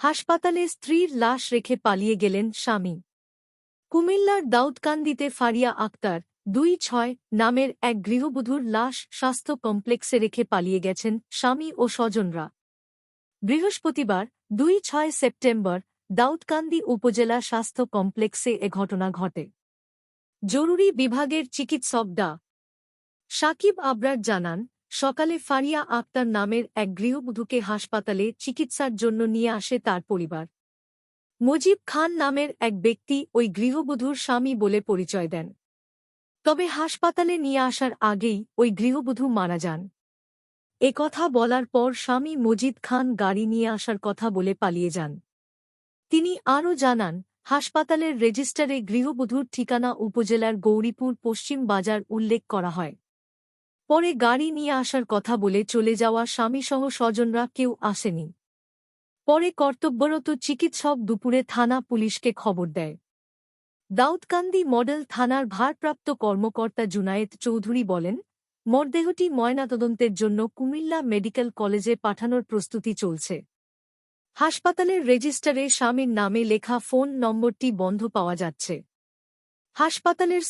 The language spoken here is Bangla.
হাসপাতালে স্ত্রীর লাশ রেখে পালিয়ে গেলেন স্বামী। কুমিল্লার দাউদকান্দিতে ফারিয়া আক্তার দুই ছয় নামের এক গৃহবধূর লাশ স্বাস্থ্য কমপ্লেক্সে রেখে পালিয়ে গেছেন স্বামী ও স্বজনরা। বৃহস্পতিবার দুই ছয় সেপ্টেম্বর দাউদকান্দি উপজেলা স্বাস্থ্য কমপ্লেক্সে এ ঘটনা ঘটে। জরুরি বিভাগের চিকিৎসক ডা. সাকিব আবরার জানান সকালে ফারিয়া আক্তার নামের এক গৃহবধূকে হাসপাতালে চিকিৎসার জন্য নিয়ে আসে তার পরিবার। মুজিব খান নামের এক ব্যক্তি ওই গৃহবধূর স্বামী বলে পরিচয় দেন। তবে হাসপাতালে নিয়ে আসার আগেই ওই গৃহবধূ মারা যান। এ কথা বলার পর স্বামী মজিদ খান গাড়ি নিয়ে আসার কথা বলে পালিয়ে যান। তিনি আরও জানান, হাসপাতালের রেজিস্টারে গৃহবধূর ঠিকানা উপজেলার গৌরীপুর পশ্চিম বাজার উল্লেখ করা হয়। পরে গাড়ি নিয়ে আসার কথা বলে চলে যাওয়া স্বামীসহ স্বজনরা কেউ আসেনি। পরে কর্তব্যরত চিকিৎসক দুপুরে থানা পুলিশকে খবর দেয়। দাউদকান্দি মডেল থানার ভারপ্রাপ্ত কর্মকর্তা জুনায়েদ চৌধুরী বলেন, মরদেহটি ময়নাতদন্তের জন্য কুমিল্লা মেডিকেল কলেজে পাঠানোর প্রস্তুতি চলছে। হাসপাতালের রেজিস্টারে স্বামীর নামে লেখা ফোন নম্বরটি বন্ধ পাওয়া যাচ্ছে। হাসপাতালের